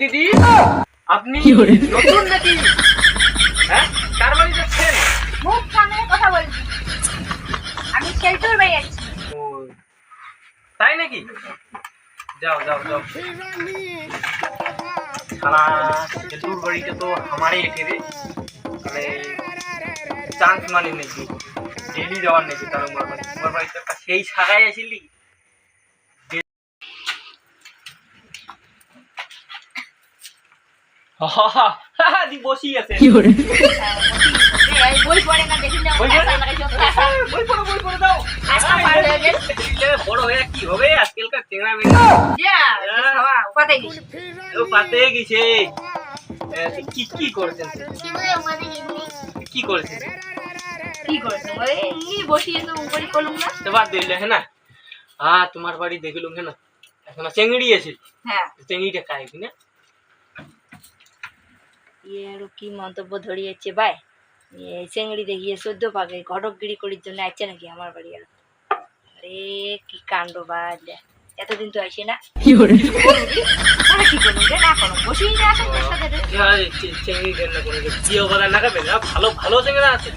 দিদি। আপনি নতুন নাকি? হ্যাঁ? কার বাড়ি যাচ্ছেন? মুখ সামনে কথা বলছি। আমি শেল্টুর বাড়ি যাচ্ছি তাই নাকি? যাও যাও যাও। সারা চতুর বাড়িতে তো আমারই এসে রে। মানে চান্স মানে নাকি ডেলি যাওয়ার নাকি তার তোমার বাড়ি তোমার বাড়িতে সেই সাগাই আসিলি বসি আছে এই বই পড়ে না দেখি না বই পড়ে? আচ্ছা, বই পড়ো বই পড়ো দাও আজকা পার হয়ে গেল। বড় হয়ে কি হবে আজকালকার মেয়ে? ও পাতে গেছে কি কি করেছেন কি করেছেন কি করেছে? ওই এমনি বসিয়ে তো উপরে করলুম না। তো বাদ দিলে হ্যাঁ না হ্যাঁ তোমার বাড়ি দেখিলুম হ্যাঁ না এখন চেংড়ি আছে হ্যাঁ। চেংড়িটা খায় কি না ইয়ে আরও কি মন্তব্য ধরিয়েছে? ভাই এই চেংড়ি দেখিয়ে সদ্য পাকে ঘটকগিরি করির জন্য আসছে নাকি আমার বাড়ি আর? আরে কি কাণ্ড বাজলে এতদিন তো আসে না। কি আরে কি করবি? রে না করো বসেই না আসে তোর সাথে রে। হ্যাঁ, চে- চেংড়ি রান্না করে বিয়ে বাজার না না ভালো ভালো চেংড়া আছে।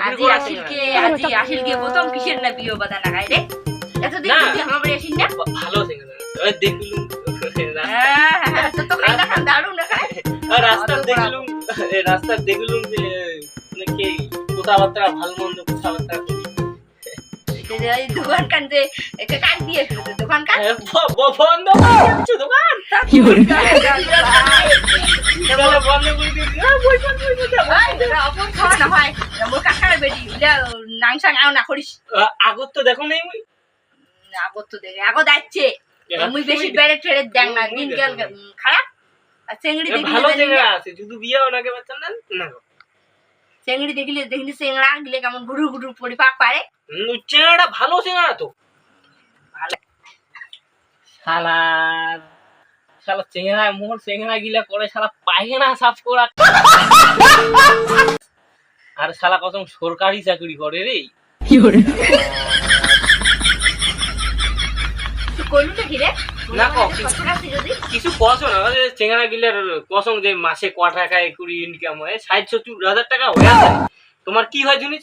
আজি আসিলকে আজি আসিলকে প্রথম কিসের না বিয়ে বাদা না রে? এতদিন আমার বাড়ি আসিস না? ভালো চেংড়া দেখলুম। দারুণ রাস্তা দেখলুম রাস্তা দেখলুম কথাবার্তা ভালো মন্দ কথাবার্তা। দোকান কান যে দিয়ে দোকান কান বন্ধ দোকান। বন্ধ করে দিয়েছি। আগত তো দেখো নেই মুই আগত তো দেখে আগত যাচ্ছে মুই বেশি বেড়ে দেখ না দিন কাল খারাপ। আর চেংড়ি এ, দেখলি ভালো আছে যদি বিয়ে ওনাকে বাচ্চা না না। চেংড়ি দেখলি দেখলি চেংড়া গিলে কেমন ঘুরু ঘুরু পড়ি পাক পারে চেংড়াটা ভালো চেংড়া তো। শালা শালা চেংড়া মোর চেংড়া গিলা করে শালা পায়খানা সাফ করা। আর শালা কসম সরকারি চাকরি করে রে। তুই কইলু তো রে। না, ক, কি? কষ্ট লাগছে যদি কিছু কসো না ওই গিলার কসম যে মাসে ক টাকায় কুড়ি ইনকাম হয় ষাট সত্তর হাজার টাকা হয়ে যায়। তোমার কি হয় শুনি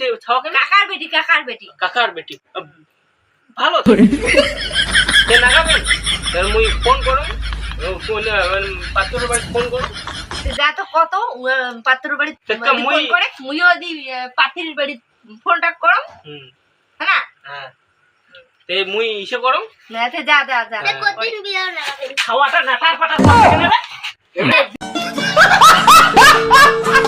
কাকার বেটি কাকার বেটি। কাকার বেটি। ভালো তো। সে নাগাবেন মুই ফোন করো। ফোন পাত্র বাড়ি ফোন করো। যা তো কত পাত্র বাড়ি ফোন করে মুইও দি পাতির বাড়ি ফোনটা করম হ্যাঁ হ্যাঁ। তে মুই ইসে করো না তে যা যা যা। খাওয়াটা নাটার পাটার সব নেবে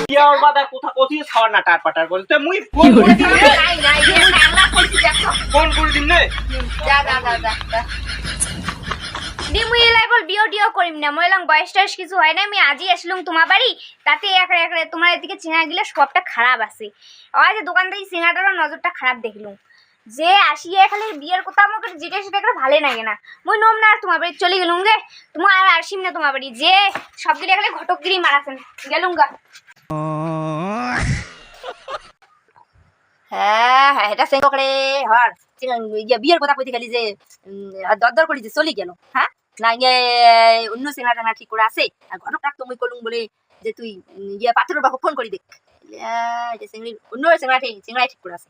বিয়ার বাদা কোথা কোথায় খাওয়া নাটার পাটার করে তে মুই ফোন করে দিন নাই নাই আল্লাহ করছি দেখো ফোন করে দিন রে যা যা যা যা যা। দি মুই এলাই বল বিও টিও করিম না। মই এলাম বয়স টয়স কিছু হয় না আমি আজই আসলাম তোমার বাড়ি। তাতে একরে একরে তোমার এদিকে চিঙা গিলে সবটা খারাপ আছে। আজ দোকান থেকে চিঙাটারও নজরটা খারাপ দেখলুম। যে আসিয়ে খালি বিয়ের কথা আমাকে জিজ্ঞেস সেটা করে ভালো লাগে না। মুই নম না তোমার বাড়ি চলে গেলুম গে। তোমার আর আসিম না তোমার বাড়ি। যে সব দিলে খালি ঘটকগিরি মারাছেন। গেলুম গা। হ্যাঁ হ্যাঁ এটা সেই করে। হর ইয়ে বিয়ের কথা কইতে খালি যে দরদর করি যে চলে গেল। হ্যাঁ? না ইয়ে অন্য সিঙ্গা টাঙ্গা ঠিক করে আছে। আর ঘটকটাক তুমি কলুম বলে যে তুই ইয়ে পাথরের বাবু ফোন করি দেখ। অন্য সিঙ্গড়া ঠিক সিঙ্গড়াই ঠিক করে আছে।